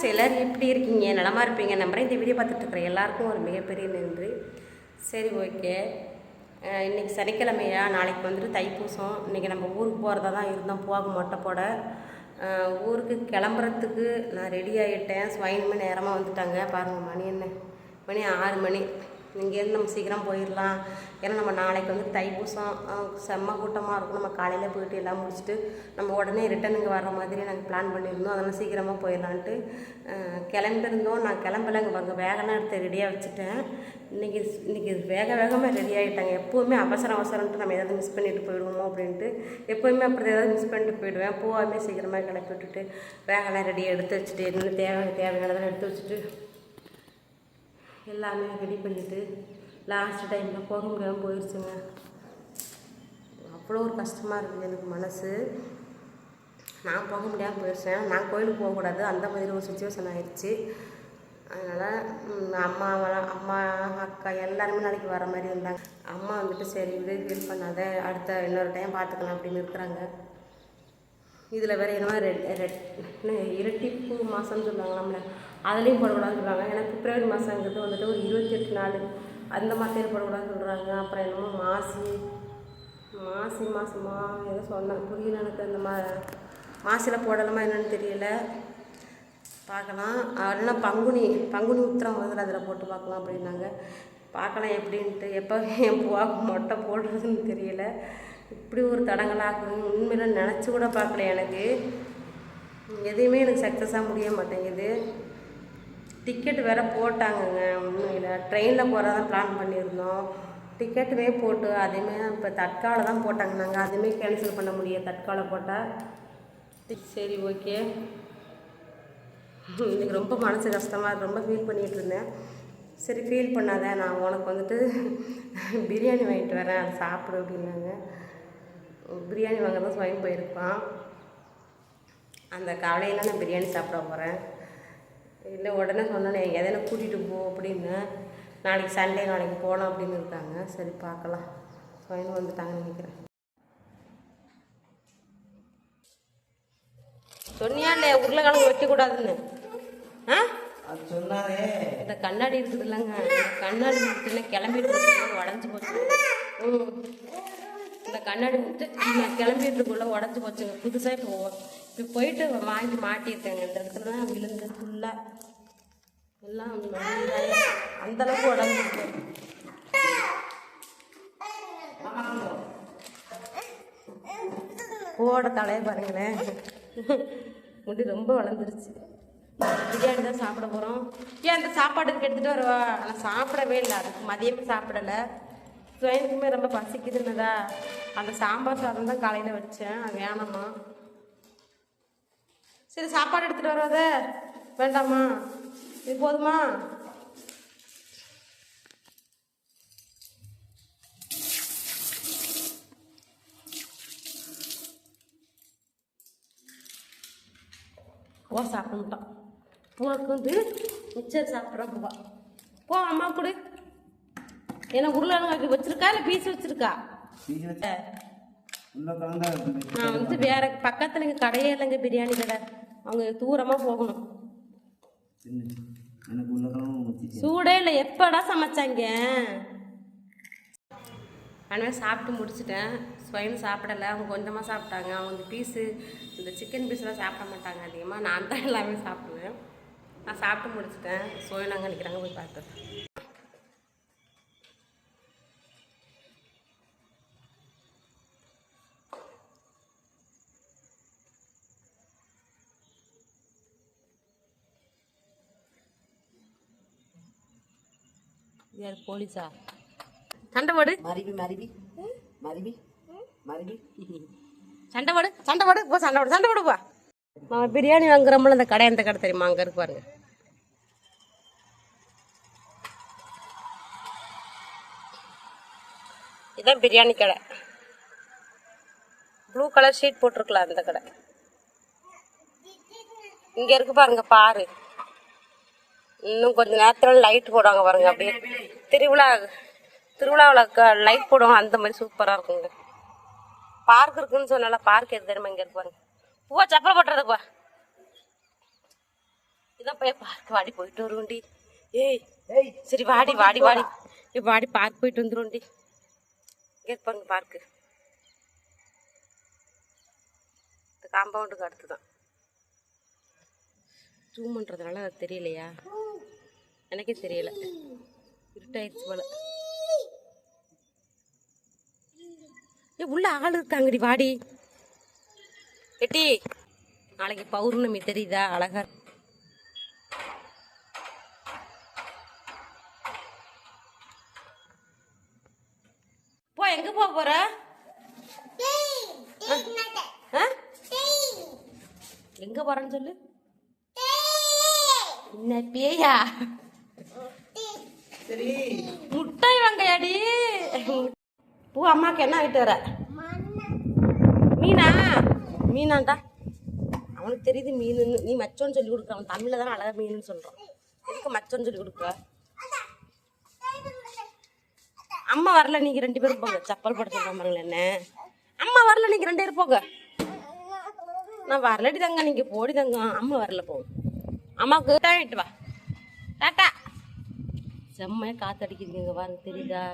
Friends எல்லோரும் எப்படி இருக்கீங்க நலமாக இருப்பீங்க நம்புறேன் இந்த வீடியோ பார்த்துட்டு இருக்கிற எல்லாருக்கும் ஒரு மிகப்பெரிய நன்றி. சரி ஓகே. இன்றைக்கி சனிக்கிழமையா? நாளைக்கு வந்துட்டு தைப்பூசம். இன்றைக்கி நம்ம ஊருக்கு போகிறதா தான் இருந்தோம் போக மொட்டை போட. ஊருக்கு கிளம்புறதுக்கு நான் ரெடி ஆகிட்டேன் ஸ்வைனுமே நேரமாக வந்துட்டாங்க. பாருங்கள் மணி என்ன? மணி ஆறு மணி. இங்கேருந்து நம்ம சீக்கிரம் போயிடலாம் ஏன்னா நம்ம நாளைக்கு வந்து தைப்பூசம் செம்ம கூட்டமாக இருக்கும். நம்ம காலையில் போயிட்டு எல்லாம் முடிச்சுட்டு நம்ம உடனே ரிட்டன் இங்கே வர்ற மாதிரி நாங்கள் பிளான் பண்ணியிருந்தோம். அதனால் சீக்கிரமாக போயிடலான்ட்டு கிளம்பிருந்தோம். நான் கிளம்பல இங்கே பாருங்க வேகலாம் எடுத்து ரெடியாக வச்சுட்டேன். இன்றைக்கி இன்றைக்கி வேக வேகமாக ரெடி ஆகிட்டாங்க எப்போவுமே அவசரம் அவசரம்ட்டு நம்ம எதாவது மிஸ் பண்ணிட்டு போயிடுவோமோ அப்படின்ட்டு. எப்போவுமே அப்படி ஏதாவது மிஸ் பண்ணிட்டு போயிடுவேன். பூவாமே சீக்கிரமாக கிளப்பி விட்டுட்டு வேகலாம் ரெடியாக எடுத்து வச்சுட்டு என்ன தேவை தேவையானதெல்லாம் எடுத்து வச்சுட்டு எல்லாமே ரெடி பண்ணிவிட்டு லாஸ்ட் டைமில் போக முடியாமல் போயிடுச்சுங்க அவ்வளோ ஒரு கஷ்டமாக இருக்குது எனக்கு மனசு. நான் போக முடியாமல் போயிடுச்சேன் நான் கோயிலுக்கு போகக்கூடாது அந்த மாதிரி ஒரு சுச்சுவேஷன் ஆயிடுச்சு அதனால் அம்மாவெல்லாம் அம்மா அக்கா எல்லாருமே நாளைக்கு வர மாதிரி இருந்தாங்க. அம்மா வந்துட்டு சரி இது ஃபீல் பண்ணாத. அடுத்த இன்னொரு டைம் பார்த்துக்கலாம் அப்படின்னு இருக்கிறாங்க. இதில் வேறு என்னமோ ரெட் ரெட் என்ன இரட்டிப்பு மாதம்னு சொல்லுவாங்க நம்மள அதுலேயும் போடக்கூடாதுன்னு சொல்லுவாங்க ஏன்னா பிப்ரவரி மாதங்கிறது வந்துட்டு ஒரு இருபத்தி எட்டு நாள். அந்த மாதத்தில் போடக்கூடாதுன்னு சொல்கிறாங்க அப்புறம் என்னமோ மாசி மாசி மாதமா ஏதோ சொன்னாங்க புரியல எனக்கு அந்த மா மாசியில் போடலாமா என்னென்னு தெரியல. பார்க்கலாம். இல்லைன்னா பங்குனி பங்குனி உத்திரம் வந்து அதில் போட்டு பார்க்கலாம் அப்படின்னாங்க. பார்க்கலாம் எப்படின்ட்டு எப்போ என் பூவா மொட்டை போடுறதுன்னு தெரியல. இப்படி ஒரு தடங்களாகும் உண்மையில் நினச்சி கூட பார்க்கல எனக்கு. எதையுமே எனக்கு சக்ஸஸாக முடிய மாட்டேங்குது. டிக்கெட் வேற போட்டாங்கங்க உண்மையில். ட்ரெயினில் போகிறதா பிளான் பண்ணியிருந்தோம். டிக்கெட்டுமே போட்டு அதையுமே இப்போ தட்காலை தான் போட்டாங்க நாங்கள் அதுவுமே கேன்சல் பண்ண முடியாது தட்காலை போட்டால் சரி ஓகே. எனக்கு ரொம்ப மனசு கஷ்டமாக ரொம்ப ஃபீல் பண்ணிகிட்டு இருந்தேன். சரி ஃபீல் பண்ணாத நான் உனக்கு வந்துட்டு பிரியாணி வாங்கிட்டு வரேன் அதை சாப்பிடு அப்படின்னாங்க. பிரியாணி வாங்க தான் ஸ்வைன் போயிருப்பான். அந்த கவலையில் நான் பிரியாணி சாப்பிட போகிறேன் இல்லை உடனே சொன்னேனே எதனா கூட்டிகிட்டு போ அப்படின்னு. நாளைக்கு சண்டே நாளைக்கு போகலாம் அப்படின்னு இருக்காங்க. சரி பார்க்கலாம். ஸ்வைன் வந்துட்டாங்கன்னு நினைக்கிறேன். சொன்னியா இல்லையா உருளைக்கிழங்கு வைக்கக்கூடாதுன்னு. ஆ? அது சொன்னாரே. இந்த கண்ணாடி இருக்குது இல்லைங்க கண்ணாடி முட்டுல கிளம்பிட்டு உடஞ்சி போச்சு. ம். கண்ணாடி முட்டு நான் கிளம்பிட்டு உடஞ்சி போச்சுங்க புதுசாக இப்போ இப்போ போயிட்டு வாங்கி மாட்டியிருக்கேங்க இந்த இடத்துல தான் விழுந்து ஃபுல்லாக எல்லாம் அந்தளவுக்கு உடம்பு அளவுக்கு உடஞ்சிருக்கு. பூவோட தலையை பாருங்களேன். முடி ரொம்ப வளர்ந்துருச்சு. பிரியாணி தான் சாப்பிட போகிறோம் ஏன் அந்த சாப்பாடுக்கு எடுத்துகிட்டு வருவா? ஆனால் சாப்பிடவே இல்லை. அதுக்கு மதியமே சாப்பிடலை. சுயனுக்குமே ரொம்ப பசிக்குதுன்னதா அந்த சாம்பார் சாதம் தான் காலையில் வச்சேன். அது வேணாமா சரி சாப்பாடு எடுத்துகிட்டு வராத. வேண்டாமா இது போதுமா? போ சாப்பிட்டுட்டான் பூவாக்கு வந்து மிச்சர் சாப்பிட்றான் பூவா போ. அம்மா கொடு. ஏன்னா உருளைக்கிழங்கு வச்சிருக்கா இல்லை பீஸ் வச்சிருக்கா? நான் வந்து வேற பக்கத்துல இங்கே கடையே இல்லைங்க பிரியாணி கடை. அவங்க தூரமாக போகணும். சூடே இல்லை எப்படா சமைச்சாங்க? ஆனால் சாப்பிட்டு முடிச்சிட்டேன். ஸ்வைன் சாப்பிடலை அவங்க கொஞ்சமாக சாப்பிட்டாங்க. அவங்க இந்த பீஸு இந்த சிக்கன் பீஸ்லாம் சாப்பிட மாட்டாங்க அதிகமாக நான் தான் எல்லாமே சாப்பிடுவேன். நான் சாப்பிட்டு முடிச்சிட்டேன். ஸ்வைன் அங்கே நிற்கிறாங்க போய் பார்த்து யார்? போலீஸா? சண்டை போடு. மருவி மருவி. மருவி மருவி. சண்டை போடு. சண்டை போடு. போ சண்டை போடு. சண்டை போடு போ. நம்ம பிரியாணி வாங்குறோம்ல அந்த கடை எந்த கடை தெரியுமா? அங்கே இருக்கு பாருங்க. இதான் பிரியாணி கடை. ப்ளூ கலர் ஷீட் போட்டிருக்கலாம் அந்த கடை. இங்க இருக்கு பாருங்க பாரு. இன்னும் கொஞ்ச நேரத்துல லைட் போடுவாங்க பாருங்க அப்படியே. திருவிழா திருவிழாவில் லைட் போடுவாங்க அந்த மாதிரி சூப்பரா இருக்குங்க. பார்க் இருக்குன்னு சொன்னால பார்க் எது தெரியுமா இங்க இருக்கு பாருங்க. பூவா செப்பல் போட்டுறதுப்பா இதான் போய் பார்க் வாடி போயிட்டு வருவோண்டி. ஏய் ஏய் சரி வாடி வாடி வாடி. வாடி பார்க் போயிட்டு வந்துருவோண்டி. இங்கே இருப்பாங்க பார்க்கு காம்பவுண்டுக்கு அடுத்து தான் ஜூம் பண்ணுறதுனால அது தெரியலையா? எனக்கே தெரியல. இருட்டாயிருச்சு போல. ஏ உள்ள ஆள் இருக்காங்கடி வாடி. எட்டி நாளைக்கு பௌர்ணமி தெரியுதா? அழகா. போ எங்க போக போற? எங்க போறேன்னு சொல்லு. என்ன பேயா? சரி. முட்டாய் வாங்கையாடி பூ அம்மாக்கு என்ன ஆகிட்டு வர? மீனா? மீனாண்டா. அவனுக்கு தெரியுது மீனுன்னு நீ மச்சோன்னு சொல்லி கொடுக்குற. அவன் தமிழில் தானே அழகா மீனுன்னு சொல்கிறான் எதுக்கு மச்சோன்னு சொல்லி கொடுக்குற? அம்மா வரல. நீங்கள் ரெண்டு பேரும் போங்க. சப்பல் போட சொல்ல பாருங்களேன் என்ன. அம்மா வரல. நீங்கள் ரெண்டு பேரும் போங்க. நான் வரலடி தங்க நீங்கள் போடி தங்க அம்மா வரல போங்க அம்மாவுக்கு டாயிட்டு வா. டாட்டா. செம்மையாக காத்தடிக்குதுங்க இங்க பாருங்க தெரியுதா?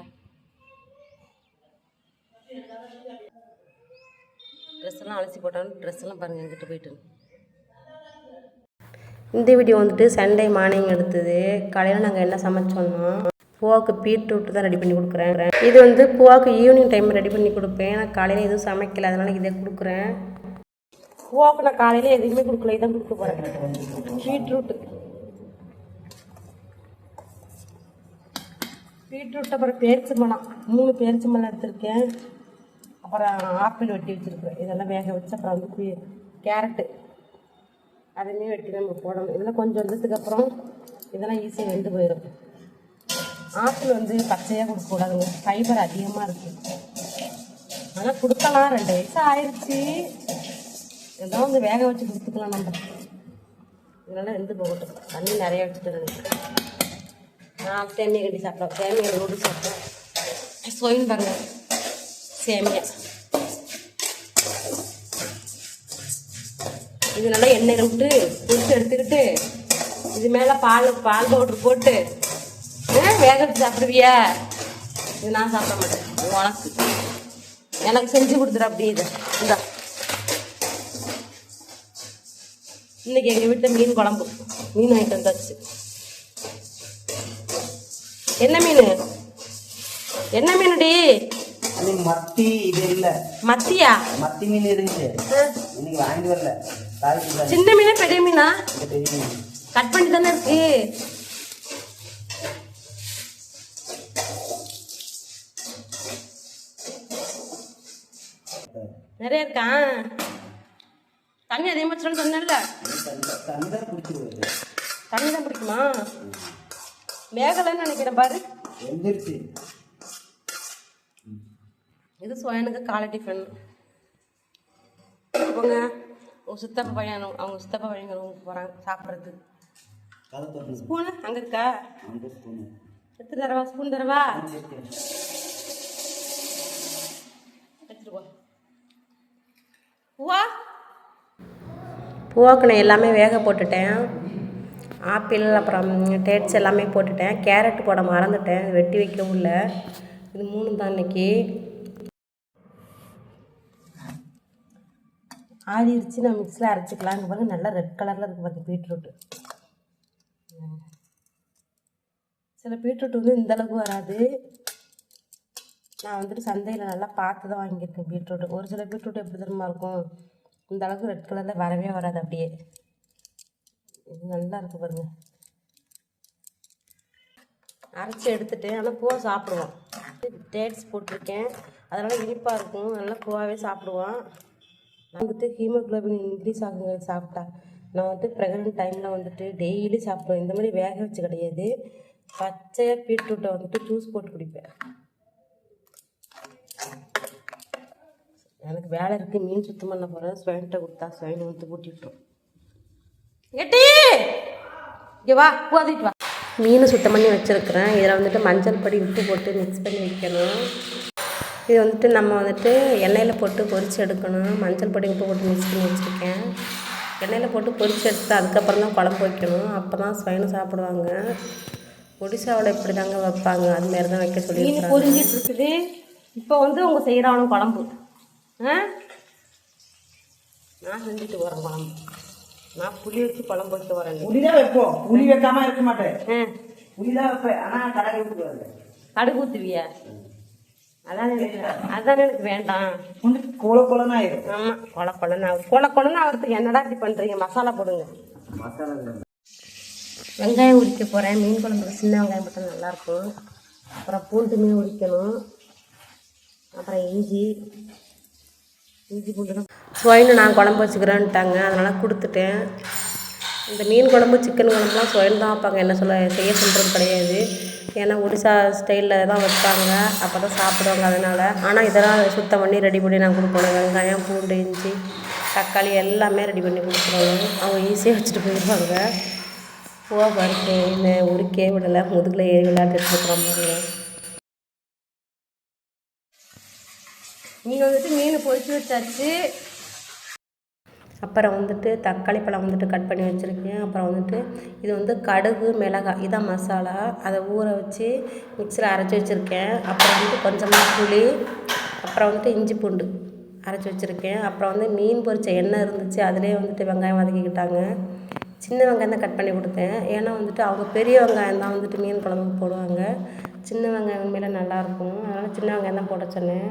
ட்ரெஸ் எல்லாம் அலசி போட்டாலும் ட்ரெஸ் எல்லாம் பாருங்க எங்கிட்ட போயிட்டு இந்த வீடியோ வந்துட்டு சண்டே மார்னிங் எடுத்தது. காலையில் நாங்கள் என்ன சமைச்சோம்னா பூவாவுக்கு பீட்ரூட் தான் ரெடி பண்ணி கொடுக்குறேன். இது வந்து பூவாவுக்கு ஈவினிங் டைம் ரெடி பண்ணி கொடுப்பேன். நான் காலையில் எதுவும் சமைக்கல. அதனால இதை கொடுக்குறேன். பூவாவுக்கு நான் காலையில் எதுவுமே கொடுக்கல. இதான் கொடுக்க போகிறேன் பீட்ரூட் பீட்ரூட் அப்புறம் பேரிச்சம்பழம் மூணு பேரிச்சம்பழம் எடுத்திருக்கேன். அப்புறம் ஆப்பிள் வெட்டி வச்சுருக்கேன் இதெல்லாம் வேக வச்சு அப்புறம் வந்து கேரட்டு. அதையுமே வெட்டி நம்ம போடணும். இதெல்லாம் கொஞ்சம் வந்ததுக்கு அப்புறம் இதெல்லாம் ஈஸியாக வெந்து போயிடும். ஆப்பிள் வந்து பச்சையாக கொடுக்கக்கூடாதுங்க. ஃபைபர் அதிகமாக இருக்குது ஆனால் கொடுக்கலாம். ரெண்டு வயசு ஆயிடுச்சு இதெல்லாம் வந்து வேக வச்சு கொடுத்துக்கலாம் நம்ம. இதெல்லாம் வெந்து போகட்டும். தண்ணி நிறைய வச்சுட்டு நினைக்கிறேன் நான் சேமியா கட்டி சாப்பிட்டோம் சேமியா ரோடு சாப்பிட்டோம் சோயின் பாருங்க சேமியா இது நல்லா எண்ணெய் விட்டு பொரிச்சு எடுத்துக்கிட்டு இது மேலே பால் பால் பவுட்ரு போட்டு ஆ, வேக வச்சு சாப்பிடுவியா இது நான் சாப்பிட மாட்டேன் உனக்கு எனக்கு செஞ்சு கொடுத்துரு அப்படி இதை இந்தா இன்னைக்கு எங்கள் வீட்டில் மீன் குழம்பு மீன் வாங்கிட்டு வந்தாச்சு என்ன மீன்? என்ன மீனுடி? மத்தி இது இல்லை. மத்தியா? மத்தி மீன் இருந்துச்சு. இன்னைக்கு வாங்கிட்டு வரல. சின்ன மீனா பெரிய மீனா? இந்த பெரிய மீன். கட் பண்ணி தானே இருக்கு. நிறைய இருக்கா? தண்ணி அதிகமாக சொல்லு சொன்னல தண்ணி தான் பிடிக்குமா மேகலைன்னு நினைக்கிறேன் பாரு? இது சுவயனுக்கு காலை டிஃபன் போங்க. உங்கள் சித்தப்பா பையன் அவங்க சித்தப்பா பையங்க போகிறாங்க சாப்பிட்றது கதை தொடர்ந்து ஸ்பூனு? அங்கே இருக்கா? எடுத்து தரவா? ஸ்பூன் தரவா? எடுத்துட்டு போ. பூவா? பூவாக்கு நான் எல்லாமே வேக போட்டுட்டேன். ஆப்பிள் அப்புறம் டேட்ஸ் எல்லாமே போட்டுட்டேன். கேரட் போட மறந்துட்டேன். வெட்டி வைக்கவும் இல்லை. இது மூணு தான் இன்னைக்கு. ஆறிடுச்சு நான் மிக்ஸில் அரைச்சிக்கலாம். இங்கே பாருங்க நல்லா ரெட் கலரில் இருக்குது பார்த்து பீட்ரூட்டு. சில பீட்ரூட் வந்து இந்தளவுக்கு வராது. நான் வந்துட்டு சந்தையில் நல்லா பார்த்து தான் வாங்கியிருக்கேன் பீட்ரூட் ஒரு சில பீட்ரூட் எப்படி தெரியுமா இருக்கும்? இந்த அளவுக்கு ரெட் கலரில் வரவே வராது அப்படியே. இது நல்லா இருக்கு பாருங்க. அரைச்சி எடுத்துட்டு ஆனால் பூவை சாப்பிடுவோம் டேட்ஸ் போட்டிருக்கேன். அதனால் இனிப்பாக இருக்கும். நல்லா பூவாகவே சாப்பிடுவோம் நான் வந்துட்டு ஹீமோக்ளோபின் இன்க்ரீஸ் ஆகுங்க சாப்பிட்டா. நான் வந்துட்டு ப்ரெக்னென்ட் டைமில் வந்துட்டு டெய்லி சாப்பிடுவேன். இந்த மாதிரி வேக வச்சு கிடையாது. பச்சையாக பீட்ரூட்டை வந்துட்டு ஜூஸ் போட்டு குடிப்பேன். எனக்கு வேலை இருக்குது மீன் சுத்தம் பண்ண போகிறேன் ஸ்வைன்ட்டை கொடுத்தா ஸ்வைன் வந்து கூட்டிகிட்டோம் எட்டி! இங்கே வா போதிட்டு வா. மீன் சுத்தம் பண்ணி வச்சுருக்கிறேன். இதில் வந்துட்டு மஞ்சள் பொடி உப்பு போட்டு மிக்ஸ் பண்ணி வைக்கணும். இது வந்துட்டு நம்ம வந்துட்டு எண்ணெயில் போட்டு பொரிச்சு எடுக்கணும். மஞ்சள் பொடி உப்பு போட்டு மிக்ஸ் பண்ணி வச்சுருக்கேன். எண்ணெயில் போட்டு பொரிச்சு எடுத்து அதுக்கப்புறம் தான் குழம்பு வைக்கணும். அப்போ தான் ஸ்வைனு சாப்பிடுவாங்க. ஒடிசாவில் இப்படி தாங்க வைப்பாங்க. அது மாதிரி தான் வைக்க சொல்லி மீன் பொரிஞ்சிட்டு இருக்குது. இப்போ வந்து அவங்க செய்கிறாங்க குழம்பு. ஆ? நான் செஞ்சுட்டு வரேன் குழம்பு. நான் புளி வச்சு குழம்பு வைக்க வரேன் புளிதான் வைப்போம். புளி வைக்காம இருக்க மாட்டேன். புளிதான் வைப்பேன். ஆனால் கடை விட்டுருவாரு கடுகு ஊற்றுவியா அதான் எனக்கு அதான் எனக்கு வேண்டாம். உனக்கு கோல கோலன்னு ஆயிடும் ஆமாம் கொலை கொலன்னு கொலை கொலன்னு அவருக்கு என்னடா இப்படி பண்ணுறீங்க மசாலா போடுங்க. வெங்காயம் உரிக்க போகிறேன் மீன் குழம்புக்கு சின்ன வெங்காயம் மட்டும் நல்லாயிருக்கும் அப்புறம் பூண்டு மீன் உரிக்கணும். அப்புறம் இஞ்சி. இஞ்சி பூண்டு சுவைன்னு நான் குழம்பு வச்சுக்கிறேன்ட்டாங்க. அதனால் கொடுத்துட்டேன். இந்த மீன் குழம்பு சிக்கன் குழம்புலாம் சுவைன்னு தான் வைப்பாங்க. என்ன சொல்ல செய்ய சொல்கிறது கிடையாது. ஏன்னா ஒடிசா ஸ்டைலில் தான் வைப்பாங்க. அப்போ தான் சாப்பிடுவாங்க அதனால். ஆனால் இதெல்லாம் சுத்தம் பண்ணி ரெடி பண்ணி நான் கொடுப்போம் வெங்காயம் பூண்டு இஞ்சி தக்காளி எல்லாமே ரெடி பண்ணி கொடுத்துருவாங்க அவங்க ஈஸியாக வச்சுட்டு போயிடுவாங்க. போக பருப்பு என்ன உருக்கே விடலை. முதுகில் ஏறி விளையாட்டு எடுத்துக்கிற மாதிரி. நீங்கள் வந்துட்டு மீன் பொரிச்சு வச்சாச்சு. அப்புறம் வந்துட்டு தக்காளி பழம் வந்துட்டு கட் பண்ணி வச்சுருக்கேன். அப்புறம் வந்துட்டு இது வந்து கடுகு மிளகாய் இதான் மசாலா. அதை ஊற வச்சு மிக்சியில் அரைச்சி வச்சுருக்கேன். அப்புறம் வந்துட்டு கொஞ்சமாக புளி அப்புறம் வந்துட்டு இஞ்சி பூண்டு அரைச்சி வச்சுருக்கேன். அப்புறம் வந்து மீன் பொரிச்ச எண்ணெய் இருந்துச்சு. அதிலே வந்துட்டு வெங்காயம் வதக்கிக்கிட்டாங்க. சின்ன வெங்காயம் தான் கட் பண்ணி கொடுத்தேன். ஏன்னா வந்துட்டு அவங்க பெரிய வெங்காயம் தான் வந்துட்டு மீன் குழம்பு போடுவாங்க. சின்ன வெங்காயம் மேலே நல்லாயிருக்கும் அதனால் சின்ன வெங்காயம் தான் போட சொன்னேன்.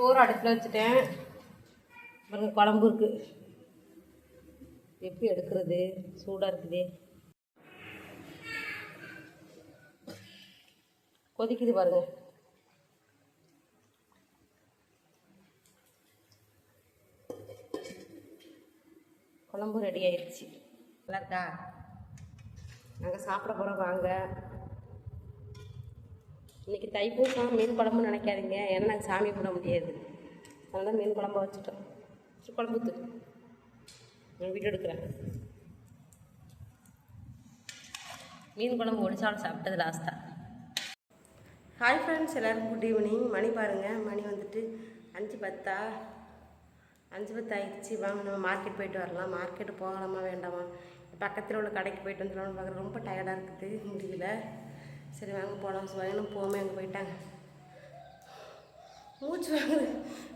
சோறு அடுப்பில் வச்சுட்டேன். பாருங்க குழம்பு இருக்குது எப்படி எடுக்கிறது? சூடாக இருக்குது. கொதிக்குது பாருங்க. குழம்பு ரெடி ஆயிடுச்சு. நல்லா இருக்கா? நாங்கள் சாப்பிட போகிறோம் வாங்க. இன்றைக்கி தைப்பூசம் மீன் குழம்பு நினைக்காதீங்க. ஏன்னா நாங்கள் சாமி கும்பிட முடியாது. அதனால் மீன் குழம்பு வச்சுட்டோம். குழம்பு ஊத்து. நான் வீடியோ எடுக்கிறேன். மீன் குழம்பு ஒடிசாவில் சாப்பிட்டது லாஸ்ட்டாக ஹாய் ஃப்ரெண்ட்ஸ் எல்லோரும் குட் ஈவினிங் மணி பாருங்கள் மணி வந்துட்டு அஞ்சு பத்தா? அஞ்சு பத்து ஆயிடுச்சு. வாங்க நம்ம மார்க்கெட் போயிட்டு வரலாம். மார்க்கெட்டு போகலாமா வேண்டாமா? பக்கத்தில் உள்ள கடைக்கு போயிட்டு வந்துடலாம்னு பார்க்குறேன் ரொம்ப டயர்டாக இருக்குது. முடியல. சரி வாங்க போகலாம் சுவையனும் போமே அங்கே போயிட்டாங்க. மூச்சு வாங்குது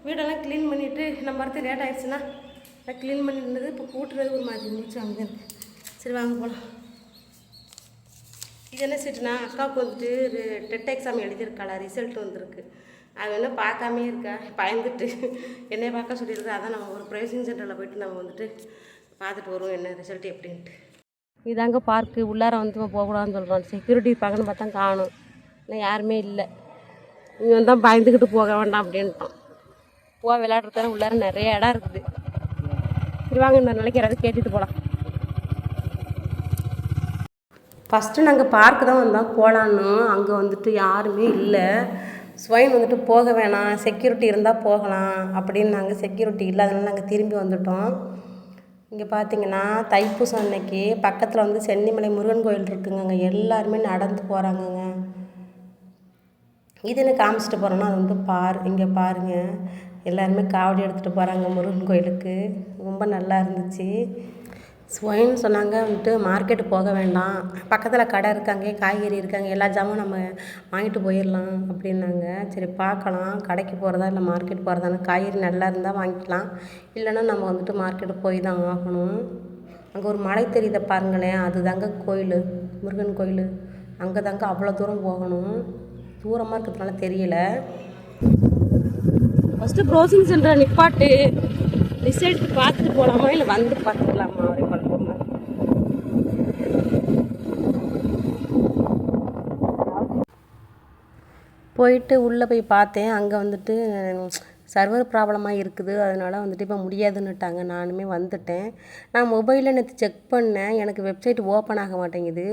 வீடெல்லாம் க்ளீன் பண்ணிவிட்டு நம்ம வரத்து லேட் ஆகிடுச்சுன்னா நான் க்ளீன் பண்ணிருந்தது இப்போ கூட்டுறது ஒரு மாதிரி மூச்சு வாங்குது சரி வாங்க போகலாம் இது என்ன சீட்டுனா அக்காவுக்கு வந்துட்டு டெட் எக்ஸாம் எழுதியிருக்காளா ரிசல்ட் வந்திருக்கு. அது என்ன பார்க்காமே இருக்கா? பயந்துட்டு. என்னை பார்க்க சொல்லியிருக்கு அதான் நம்ம ஒரு ப்ரைசிங் சென்டரில் போயிட்டு நம்ம வந்துட்டு பார்த்துட்டு வருவோம் என்ன ரிசல்ட் எப்படின்ட்டு. இதாங்க பார்க்கு. உள்ளார வந்து போகக்கூடாதுன்னு சொல்கிறோம் செக்யூரிட்டி இருப்பாங்கன்னு பார்த்தா காணும். இல்லை யாருமே இல்லை. இவன் தான் பயந்துக்கிட்டு போக வேண்டாம் அப்படின்ட்டான். போக விளையாடுறதான உள்ளார நிறைய இடம் இருக்குது. சரி வாங்க இந்த நாளைக்கு யாராவது கேட்டுட்டு போகலாம் ஃபஸ்ட்டு நாங்கள் பார்க்கு தான் வந்தோம் போகலான்னு அங்கே வந்துட்டு யாருமே இல்லை. ஸ்வைன் வந்துட்டு போக வேணாம். செக்யூரிட்டி இருந்தால் போகலாம் அப்படின்னு நாங்கள் செக்யூரிட்டி இல்லாதனால நாங்கள் திரும்பி வந்துட்டோம். இங்கே பார்த்தீங்கன்னா தைப்பூசம் அன்னைக்கு பக்கத்தில் வந்து சென்னிமலை முருகன் கோயில் இருக்குங்க அங்கே எல்லாருமே நடந்து போகிறாங்கங்க இது காமிச்சிட்டு போகிறோன்னா அது வந்து பார் இங்கே பாருங்கள் எல்லாருமே காவடி எடுத்துகிட்டு போகிறாங்க முருகன் கோயிலுக்கு. ரொம்ப நல்லா இருந்துச்சு. ஸ்வைன் சொன்னாங்க வந்துட்டு மார்க்கெட்டு போக வேண்டாம். பக்கத்தில் கடை இருக்காங்க காய்கறி இருக்காங்க எல்லா ஜாமும் நம்ம வாங்கிட்டு போயிடலாம் அப்படின்னாங்க. சரி பார்க்கலாம். கடைக்கு போகிறதா இல்லை மார்க்கெட் போகிறதான்னு காய்கறி நல்லா இருந்தால் வாங்கிக்கலாம். இல்லைன்னா நம்ம வந்துட்டு மார்க்கெட்டு போய் தான் ஆகணும். அங்கே ஒரு மலை தெரியுதை பாருங்களேன். அது தாங்க கோயில் முருகன் கோயில். அங்கே தாங்க அவ்வளோ தூரம் போகணும். தூரமாக இருக்கிறதுனால தெரியல. ஃபஸ்ட்டு ப்ரௌசிங் சென்டரை நிப்பாட்டு. ரிசல்ட் பார்த்துட்டு போகலாமா இல்லை வந்து பார்த்துக்கலாமா? போயிட்டு உள்ளே போய் பார்த்தேன். அங்கே வந்துட்டு சர்வர் ப்ராப்ளமாக இருக்குது. அதனால் வந்துட்டு இப்போ முடியாதுன்னுட்டாங்க. நானுமே வந்துட்டேன். நான் மொபைலில் நேற்று செக் பண்ணேன். எனக்கு வெப்சைட் ஓப்பன் ஆக மாட்டேங்குது.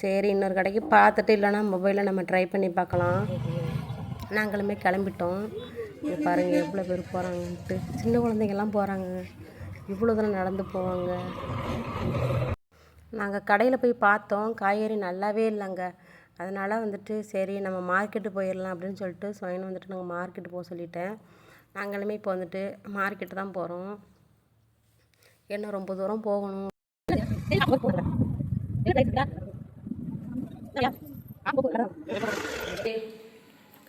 சரி இன்னொரு கடைக்கு பார்த்துட்டு இல்லைனா மொபைலில் நம்ம ட்ரை பண்ணி பார்க்கலாம். நாங்களுமே கிளம்பிட்டோம். பாருங்கள் எவ்வளோ பேர் போகிறாங்கன்ட்டு சின்ன குழந்தைங்கள்லாம் போகிறாங்க இவ்வளோ தூரம் நடந்து போவாங்க. நாங்கள் கடையில் போய் பார்த்தோம். காய்கறி நல்லாவே இல்லைங்க. அதனால் வந்துட்டு சரி நம்ம மார்க்கெட்டு போயிடலாம் அப்படின்னு சொல்லிட்டு சுயன் வந்துட்டு நாங்கள் மார்க்கெட்டு போக சொல்லிட்டேன். நாங்களுமே இப்போ வந்துட்டு மார்க்கெட்டு தான் போகிறோம் என்ன ரொம்ப தூரம் போகணும்.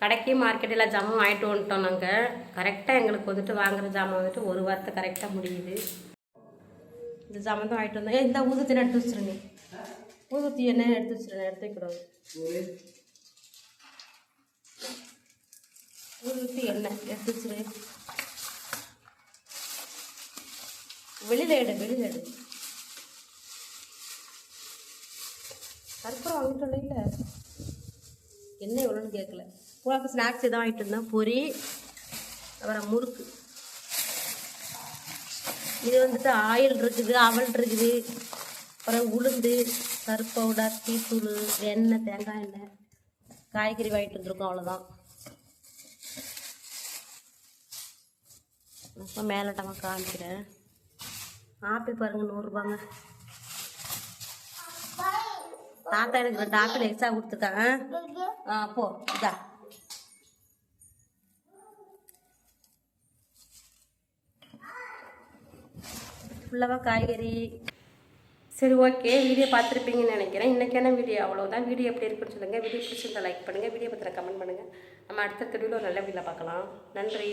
கடைக்கு மார்க்கெட்டில் ஜாமான் வாங்கிட்டு வந்துட்டோம் நாங்கள் கரெக்டாக எங்களுக்கு வந்துட்டு வாங்குற ஜாமான் வந்துட்டு ஒரு வாரத்தை கரெக்டாக முடியுது. இந்த ஜாமான் தான் வாங்கிட்டு வந்தோம். இந்த ஊதுத்தி எடுத்து வச்சிருங்க ஊதுத்தி என்ன எடுத்து வச்சிருங்க எடுத்துக்கூடாது வைக்கூடாது எண்ணெய் எடுத்து வச்சிரு. வெளியில் எடு வெளியில் எடு. கற்பூரம் வாங்கிட்டோம் இல்லை. என்ன எவ்வளோன்னு கேட்கல. உனக்கு ஸ்நாக்ஸ் எதாவது வாங்கிட்டு இருந்தேன் பொரி அப்புறம் முறுக்கு. இது வந்துட்டு ஆயில் இருக்குது அவல் இருக்குது அப்புறம் உளுந்து. கருப்பு பவுடர் டீத்தூள் எண்ணெய் தேங்காய் எண்ணெய் காய்கறி வாங்கிட்டு வந்துருக்கோம் அவ்வளோதான் அப்போ மேலட்டமாக காமிக்கிறேன். ஆப்பிள் பாருங்கள் நூறுரூபாங்க தாத்தா எனக்கு ரெண்டு ஆப்பிள் எக்ஸ்ட்ரா கொடுத்துருக்காங்க. ஆ போ இதா. ஃபுல்லாக காய்கறி. சரி ஓகே வீடியோ பார்த்துருப்பீங்கன்னு நினைக்கிறேன். இன்றைக்கான வீடியோ அவ்வளோதான் வீடியோ எப்படி இருக்குன்னு சொல்லுங்கள் வீடியோ பிடிச்சிருந்தா லைக் பண்ணுங்கள் வீடியோ பற்றின கமெண்ட் பண்ணுங்கள் நம்ம அடுத்த தொழிலும் நல்ல வீடியோவில் பார்க்கலாம். நன்றி.